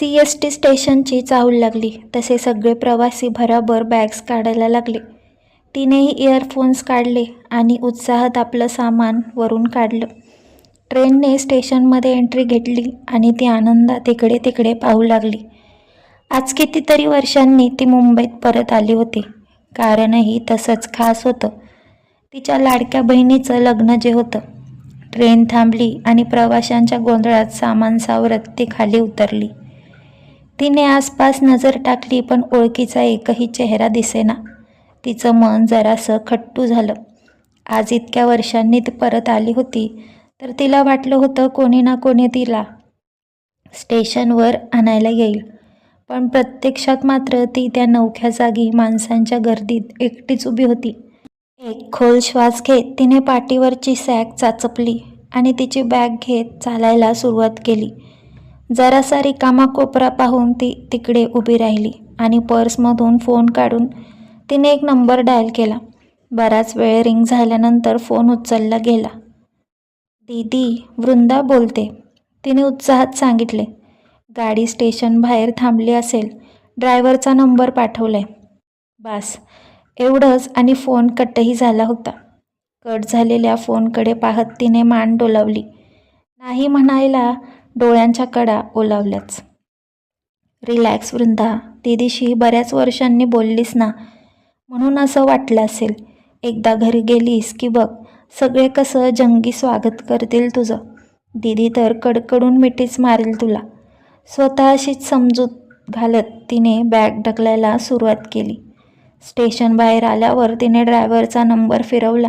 C S T स्टेशनची चाहूल लागली. तसे सगळे प्रवासी भराभर बॅग्स काढायला लागले. तिनेही इयरफोन्स काढले आणि उत्साहात आपलं सामान वरून काढलं. ट्रेनने स्टेशनमध्ये एंट्री घेतली आणि ती आनंदात इकडे तिकडे पाहू लागली. आज कितीतरी वर्षांनी ती मुंबईत परत आली होती. कारणही तसंच खास होतं. तिच्या लाडक्या बहिणीचं लग्न जे होतं. ट्रेन थांबली आणि प्रवाशांच्या गोंधळात सामान सावरत ती खाली उतरली. तिने आसपास नजर टाकली पण ओळखीचा एकही चेहरा दिसेना. तिचं मन जरासं खट्टू झालं. आज इतक्या वर्षांनी ती परत आली होती तर तिला वाटलं होतं कोणी ना कोणी तिला स्टेशनवर आणायला येईल. पण प्रत्यक्षात मात्र ती त्या नवख्या जागी माणसांच्या गर्दीत एकटीच उभी होती. एक खोल श्वास घेत तिने पाठीवरची सॅक चाचपली आणि तिची बॅग घेत चालायला सुरुवात केली. जरासा रिकामा कोपरा पाहून ती तिकडे उभी राहिली आणि पर्समधून फोन काढून तिने एक नंबर डायल केला. बराच वेळ रिंग झाल्यानंतर फोन उचलला गेला. दीदी वृंदा बोलते. तिने उत्साहात सांगितले. गाडी स्टेशन बाहेर थांबली असेल. ड्रायव्हरचा नंबर पाठवलाय. बास. एवढंच आणि फोन कटही झाला होता. कट झालेल्या फोनकडे पाहत तिने मान डोलावली. नाही म्हणायला डोळ्यांच्या कडा ओलावल्याच. रिलॅक्स वृंदा दीदीशी बऱ्याच वर्षांनी बोललीस ना म्हणून असं वाटलं असेल. एकदा घरी गेलीस की बघ सगळे कसं जंगी स्वागत करतील तुझं. दीदी तर कडकडून मिठीच मारेल तुला. स्वतःशीच समजूत घालत तिने बॅग ढकलायला सुरुवात केली. स्टेशन बाहेर आल्यावर तिने ड्रायव्हरचा नंबर फिरवला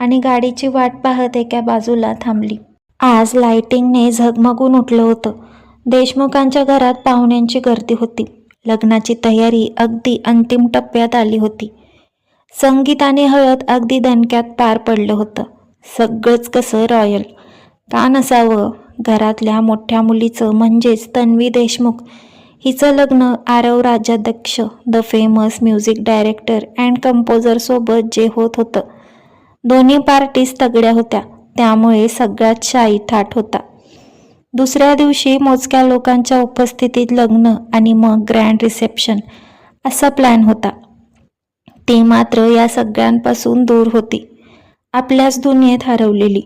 आणि गाडीची वाट पाहत एका बाजूला थांबली. आज लायटिंगने झगमगून उठलं होतं. देशमुखांच्या घरात पाहुण्यांची गर्दी होती. लग्नाची तयारी अगदी अंतिम टप्प्यात आली होती. संगीत आणि हळद अगदी दणक्यात पार पडलं होतं. सगळंच कसं रॉयल. का नसावं घरातल्या मोठ्या मुलीचं म्हणजेच तन्वी देशमुख. हिचं लग्न Aarav Rajyadhyaksha the famous music director and कंपोजरसोबत जे होत होतं. दोन्ही पार्टीज तगड्या होत्या. त्यामुळे सगळ्यात शाही थाट होता. दुसऱ्या दिवशी मोजक्या लोकांच्या उपस्थितीत लग्न आणि मग ग्रँड रिसेप्शन असा प्लॅन होता. ती मात्र या सगळ्यांपासून दूर होती. आपल्याच दुनियेत हरवलेली.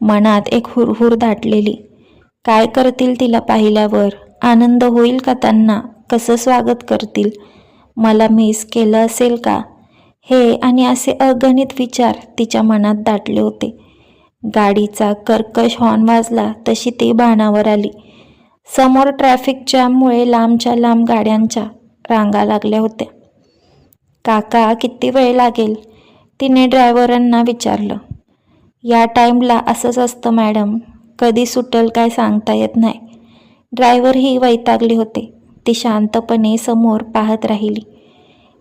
मनात एक हुरहुर दाटलेली. काय करतील तिला पाहिल्यावर? आनंद होईल का त्यांना? कसं स्वागत करतील? मला मिस केलं असेल का? हे आणि असे अगणित विचार तिच्या मनात दाटले होते. गाडीचा कर्कश हॉर्न वाजला तशी ती बाणावर आली. समोर ट्रॅफिक जॅममुळे लांबच्या लांब गाड्यांच्या रांगा लागल्या होत्या. काका किती वेळ लागेल? तिने ड्रायव्हरांना विचारलं. या टाईमला असंच असतं मॅडम कधी सुटेल काय सांगता येत नाही. ड्रायव्हर ही वैतागली होते. ती शांतपणे समोर पाहत राहिली.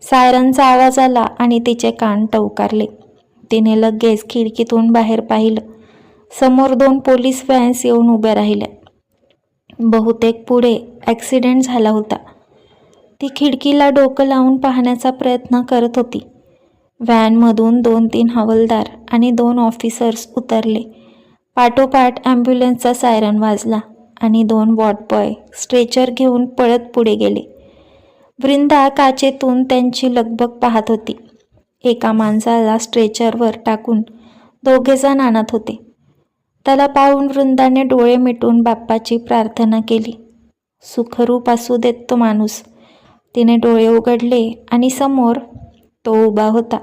सायरनचा आवाज आला आणि तिचे कान टवकारले. तिने लगेच खिडकीतून बाहेर पाहिलं. समोर दोन पोलीस व्हॅन्स येऊन उभ्या राहिल्या. बहुतेक पुढे ॲक्सिडेंट झाला होता. ती खिडकीला डोकं लावून पाहण्याचा प्रयत्न करत होती. व्हॅनमधून दोन तीन हवालदार आणि दोन ऑफिसर्स उतरले. पाठोपाठ ॲम्ब्युलन्सचा सायरन वाजला आणि दोन वॉटबॉय स्ट्रेचर घेऊन पळत पुढे गेले. वृंदा काचेतून त्यांची लगबग पाहत होती. एका माणसाला स्ट्रेचरवर टाकून दोघेजण आणत होते. त्याला पाहून वृंदाने डोळे मिटून बाप्पाची प्रार्थना केली. सुखरूप असू देत तो माणूस. तिने डोळे उघडले आणि समोर तो उभा होता.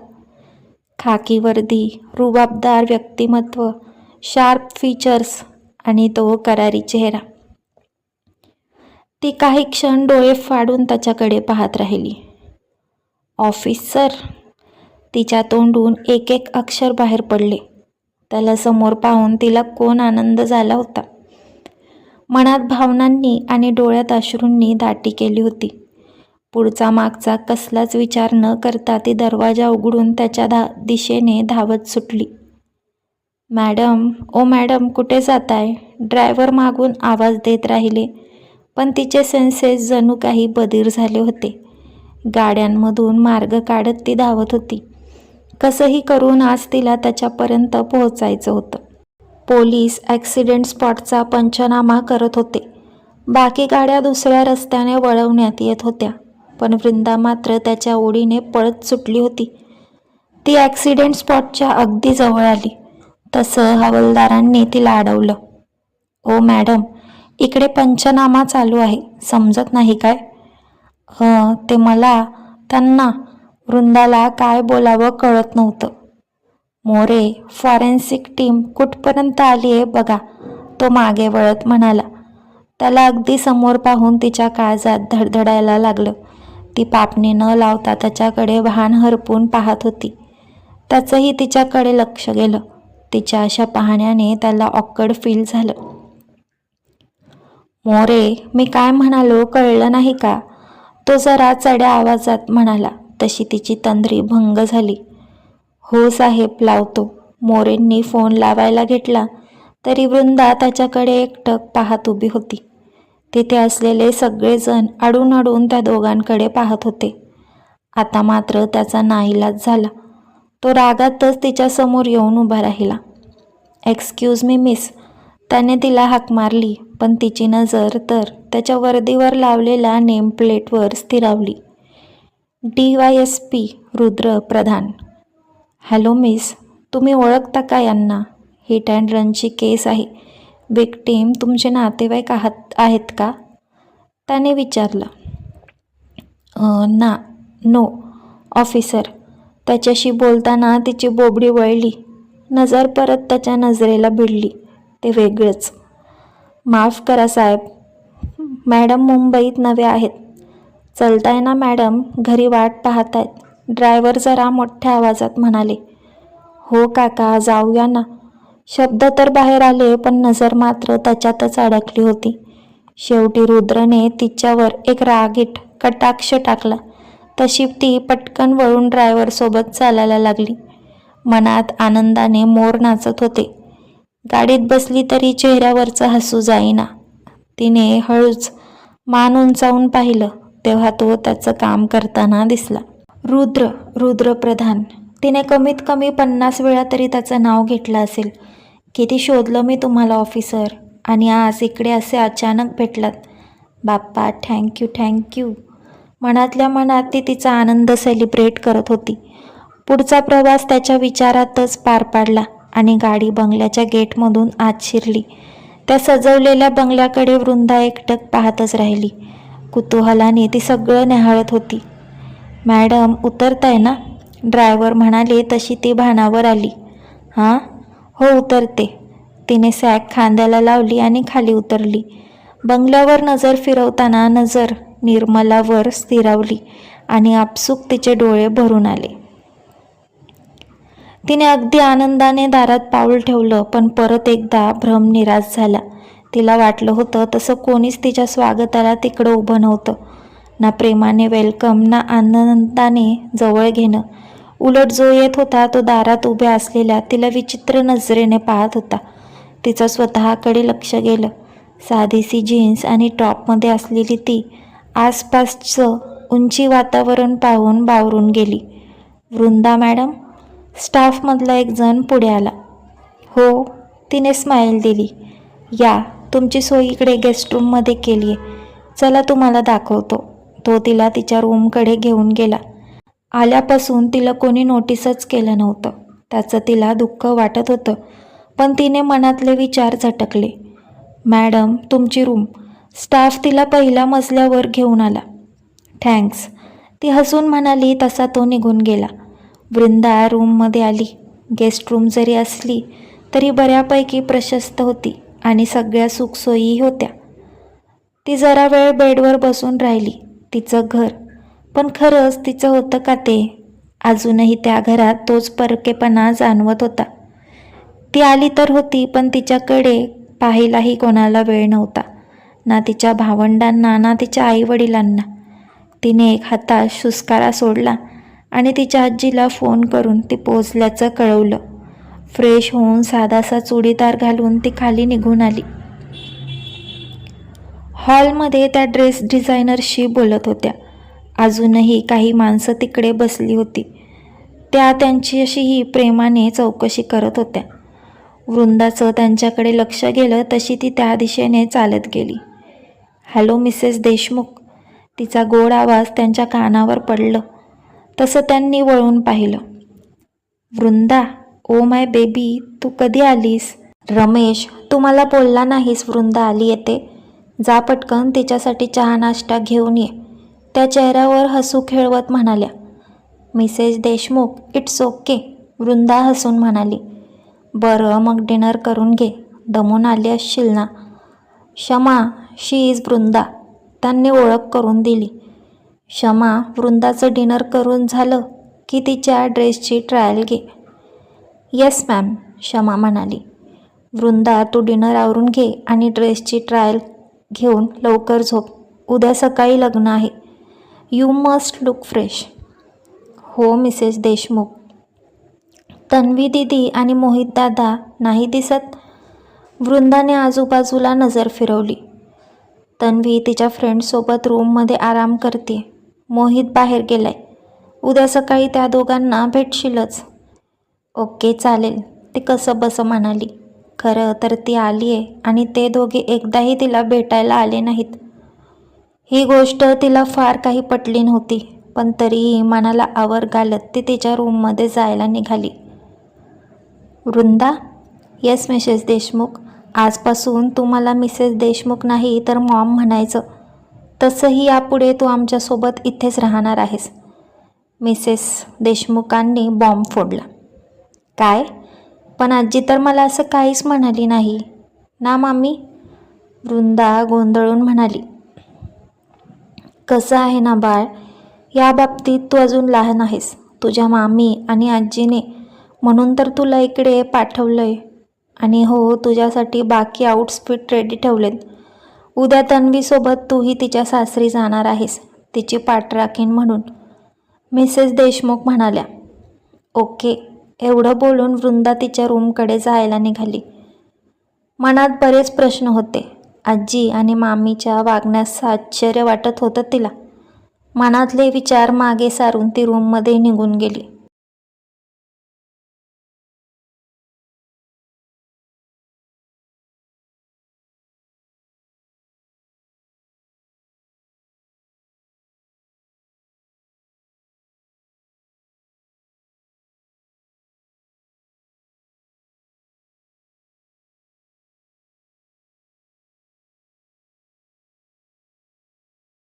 खाकी वर्दी रुबाबदार व्यक्तिमत्व शार्प फीचर्स आणि तो करारी चेहरा. ती काही क्षण डोळे फाडून त्याच्याकडे पाहत राहिली. ऑफिसर तिच्या तोंडून एक एक अक्षर बाहेर पडले. त्याला समोर पाहून तिला कोण आनंद झाला होता. मनात भावनांनी आणि डोळ्यात अश्रूंनी दाटी केली होती. पुढचा मागचा कसलाच विचार न करता ती दरवाजा उघडून त्याच्या धा दिशेने धावत सुटली. मॅडम ओ मॅडम कुठे जाताय? ड्रायव्हर मागून आवाज देत राहिले पण तिचे सेन्सेस जणू काही बधीर झाले होते. गाड्यांमधून मार्ग काढत ती धावत होती. कसंही करून आज तिला त्याच्यापर्यंत पोहोचायचं होतं. पोलीस ॲक्सिडेंट स्पॉटचा पंचनामा करत होते. बाकी गाड्या दुसऱ्या रस्त्याने वळवण्यात येत होत्या पण वृंदा मात्र त्याच्या ओढीने पळत सुटली होती. ती ॲक्सिडेंट स्पॉटच्या अगदी जवळ आली. तसं हवालदारांनी तिला अडवलं. ओ मॅडम इकडे पंचनामा चालू आहे समजत नाही काय? ते मला त्यांना वृंदाला काय बोलावं कळत नव्हतं. मोरे फॉरेन्सिक टीम कुठपर्यंत आली आहे बघा तो मागे वळत म्हणाला. त्याला अगदी समोर पाहून तिच्या काळजात धडधडायला लागलं. ती पापणी न लावता त्याच्याकडे वाहन हरपून पाहत होती. त्याचंही तिच्याकडे लक्ष गेलं. तिच्या अशा पाहण्याने त्याला ऑकड फील झालं. मोरे मी काय म्हणालो कळलं नाही का? तो जरा चढ्या आवाजात म्हणाला. तशी तिची तंद्री भंग झाली. हो साहेब लावतो. मोरेंनी फोन लावायला घेतला तरी वृंदा त्याच्याकडे एकटक पाहत उभी होती. तिथे असलेले सगळेजण अडून अडून त्या दोघांकडे पाहत होते. आता मात्र त्याचा नाईलाज झाला. तो रागातच तिच्यासमोर येऊन उभा राहिला. एक्सक्यूज मी मिस त्याने तिला हाक मारली पण तिची नजर तर त्याच्या वर्दीवर लावलेल्या नेमप्लेटवर स्थिरावली. D Y S P Rudra Pradhan hello miss तुम्ही ओळखता का यांना? हिट अँड रनची केस आहे. विक्टीम तुमचे नातेवाईक आहात आहेत का? त्याने विचारलं. ना नो ऑफिसर. त्याच्याशी बोलताना तिची बोबडी वळली. नजर परत त्याच्या नजरेला भिडली. ते वेगळंच. माफ करा साहेब. मॅडम मुंबईत नवे आहेत. चलताय ना मॅडम? घरी वाट पाहतायत. ड्रायव्हर जरा मोठ्या आवाजात म्हणाले हो काका जाऊया ना. शब्द तर बाहेर आले पण नजर मात्र त्याच्यातच अडकली होती. शेवटी रुद्रने तिच्यावर एक रागीट कटाक्ष टाकला. तशी ती पटकन वळून ड्रायव्हरसोबत चालायला लागली. मनात आनंदाने मोर नाचत होते. गाडीत बसली तरी चेहऱ्यावरचं हसू जाईना. तिने हळूच मान उंचावून पाहिलं. तेव्हा तो त्याचं काम करताना दिसला. रुद्र रुद्र प्रधान तिने कमीत कमी पन्नास वेळा तरी त्याचं नाव घेतलं असेल. किती शोधलं मी तुम्हाला ऑफिसर आणि आज इकडे असे अचानक भेटलात. बाप्पा थँक्यू थँक्यू मनातल्या मनात ती तिचा आनंद सेलिब्रेट करत होती. पुढचा प्रवास त्याच्या विचारातच पार पाडला आणि गाडी बंगल्याच्या गेटमधून आत शिरली. त्या सजवलेल्या बंगल्याकडे वृंदा एकटक पाहतच राहिली. कुतूहलाने ती सगळं न्याहाळत होती. मॅडम उतरताय ना? ड्रायव्हर म्हणाले तशी ती भानावर आली. हां? हो उतरते. तिने सॅक खांद्याला लावली आणि खाली उतरली. बंगल्यावर नजर फिरवताना नजर निर्मलावर स्थिरावली आणि आपसूक तिचे डोळे भरून आले. तिने अगदी आनंदाने दारात पाऊल ठेवलं पण परत एकदा भ्रम निराश झाला. तिला वाटलं होतं तसं कोणीच तिच्या स्वागताला तिकडं उभं नव्हतं. ना प्रेमाने वेलकम ना आनंदाने जवळ घेणं. उलट जो येत होता तो दारात उभ्या असलेल्या तिला विचित्र नजरेने पाहत होता. तिचं स्वतःकडे लक्ष गेलं. साधीसी जीन्स आणि टॉपमध्ये असलेली ती आसपासचं उंची वातावरण पाहून बावरून गेली. वृंदा मॅडम स्टाफमधला एक जण पुढे आला. हो तिने स्माईल दिली. या तुमची सोय इकडे गेस्ट रूममध्ये केली आहे. चला तुम्हाला दाखवतो. तो तिला तिच्या रूमकडे घेऊन गेला. आल्यापासून तिला कोणी नोटीसच केलं नव्हतं. त्याचं तिला दुःख वाटत होतं पण तिने मनातले विचार झटकले. मॅडम तुमची रूम स्टाफ तिला पहिल्या मजल्यावर घेऊन आला. थँक्स ती हसून म्हणाली तसा तो निघून गेला. वृंदा रूममध्ये आली. गेस्ट रूम जरी असली तरी बऱ्यापैकी प्रशस्त होती. आणि सगळ्या सुखसोयी होत्या. ती जरा वेळ बेडवर बसून राहिली तिचं घर. पण खरंच तिचं होतं का ते? अजूनही त्या घरात तोच परकेपणा जाणवत होता. ती आली तर होती पण तिच्याकडे पाहायलाही कोणाला वेळ नव्हता. ना तिच्या भावंडांना ना तिच्या आईवडिलांना. तिने एक हातात शुस्कारा सोडला आणि तिच्या आजीला फोन करून ती पोचल्याचं कळवलं. फ्रेश होऊन साधासा चुडीदार घालून ती खाली निघून आली. हॉलमध्ये त्या ड्रेस डिझायनरशी बोलत होत्या. अजूनही काही माणसं तिकडे बसली होती. त्या त्यांची अशीही प्रेमाने चौकशी करत होत्या. वृंदाचं त्यांच्याकडे लक्ष गेलं तशी ती त्या दिशेने चालत गेली. Hello Mrs Deshmukh. तिचा गोड आवाज त्यांच्या कानावर पडलं. तसं त्यांनी वळून पाहिलं. वृंदा ओ माय बेबी तू कधी आलीस? रमेश तू मला बोलला नाहीस वृंदा आली येते. जा पटकन तिच्यासाठी चहा नाश्ता घेऊन ये. त्या चेहऱ्यावर हसू खेळवत म्हणाल्या Mrs Deshmukh it's okay Vrinda हसून म्हणाली. बरं मग डिनर करून घे दमून आली असशील ना क्षमा शी इज वृंदा त्यांनी ओळख करून दिली. क्षमा वृंदाचं डिनर करून झालं की तिच्या ड्रेसची ट्रायल घे येस मॅम क्षमा म्हणाली. वृंदा तू डिनर आवरून घे आणि ड्रेसची ट्रायल घेऊन लवकर झोप. उद्या सकाळी लग्न आहे. You must look fresh. हो मिसेस देशमुख. तन्वी दिदी आणि मोहित दादा नाही दिसत? वृंदाने आजूबाजूला नजर फिरवली. तन्वी तिच्या फ्रेंडसोबत रूममध्ये आराम करते. मोहित बाहेर गेलाय. उद्या सकाळी त्या दोघांना भेटशीलच. ओके चालेल. ती कसं बसं म्हणाली. खरं तर ती आली आहे आणि ते दोघे एकदाही तिला भेटायला आले नाहीत. ही गोष्ट तिला फार काही पटली नव्हती पण तरीही मनाला आवर घालत ती तिच्या रूममध्ये जायला निघाली. वृंदा? Yes Mrs Deshmukh. आजपासून तू मला मिसेस देशमुख नाही तर मॉम म्हणायचं. तसंही यापुढे तू आमच्यासोबत इथेच राहणार आहेस. मिसेस देशमुखांनी बॉम्ब फोडला. काय? पण आजी तर मला असं काहीच म्हणाली नाही. ना मामी? वृंदा गोंधळून म्हणाली. कसं आहे ना बाळ? या बाबतीत तू अजून लहान आहेस. तुझ्या मामी आणि आजीने म्हणून तर तुला इकडे पाठवलं आहे आणि हो तुझ्यासाठी बाकी आउटफिट रेडी ठेवलेत. उद्या तन्वीसोबत तूही तिच्या सासरी जाणार आहेस तिची पाठराखीन म्हणून. मिसेस देशमुख म्हणाल्या. ओके. एवढं बोलून वृंदा तिच्या रूमकडे जायला निघाली. मनात बरेच प्रश्न होते. आजी आणि मामीच्या वागण्यास आश्चर्य वाटत होतं तिला. मनातले विचार मागे सारून ती रूममध्ये निघून गेली.